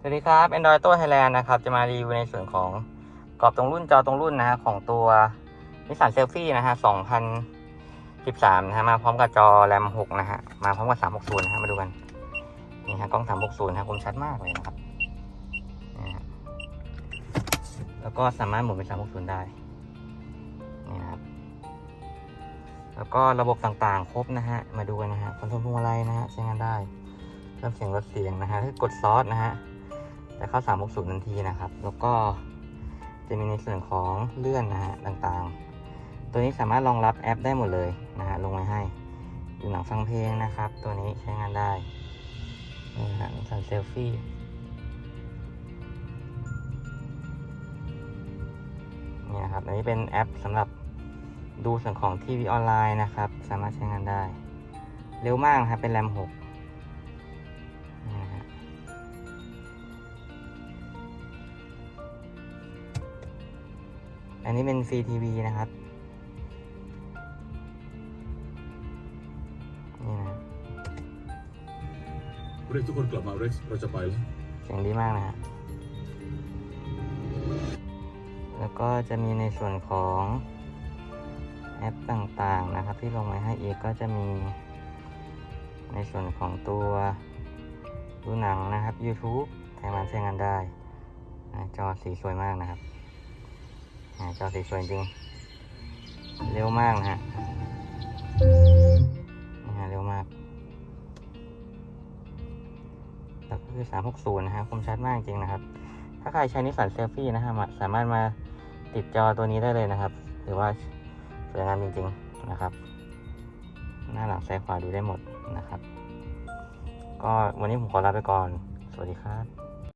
สวัสดีครับ Android ตัว Thailand นะครับ จะมารีวิวในส่วนของกรอบตรงรุ่นจอตรงรุ่นนะฮะของตัวนิสสันเซลฟี่นะฮะ2013นะฮะมาพร้อมกับจอแรม6นะฮะ มาพร้อมกับ 360 นะฮะ มาดูกัน นี่ฮะกล้อง 360 นะคมชัดมากเลยนะครับนี่ฮะแล้วก็สามารถหมุนเป็น 360 ได้ นี่นะครับ แล้วก็ระบบต่างๆ ครบนะฮะ มาดูกันนะฮะคอนโทรลพวงมาลัยนะฮะ ใช้งานได้เริ่มเสียงลดเสียงนะฮะถ้ากดซอสนะฮะ จะเข้า 360 ทันทีนะครับ แล้วก็จะมีในส่วนของเลื่อนนะฮะต่างๆ ตัวนี้สามารถรองรับแอปได้หมดเลยนะฮะลงไว้ให้ดูหนังฟังเพลงนะครับ ตัวนี้ใช้งานได้นี่ฮะสั่นเซลฟี่นี่นะครับอันนี้เป็นแอปสำหรับดูส่วนของทีวีออนไลน์นะครับ สามารถใช้งานได้ เร็วมากครับเป็นแรม6 อันนี้เป็นฟรีทีวีนะครับ นี่นะเรียกทุกคนกลับมาเร็กซ์เราจะไปแล้วเสียงดีมากนะฮะแล้วก็จะมีในส่วนของแอปต่างๆนะครับ ที่ลงไว้ให้อีกก็จะมีในส่วนของตัวดูหนังนะครับ YouTube ใช้มันใช้งานได้อ่าจอสีสวยมากนะครับอ่า จอสีสวยจริง เร็วมากนะฮะนี่ฮะเร็วมากแล้วก็คือ 360 นะฮะคมชัดมากจริงนะครับ ถ้าใครใช้นิสสันเซลฟี่นะฮะมาสามารถมาติดจอตัวนี้ได้เลยนะครับถือว่าสวยงามจริง ๆนะครับ หน้าหลังซ้ายขวาดูได้หมดนะครับ ก็วันนี้ผมขอลาไปก่อน สวัสดีครับ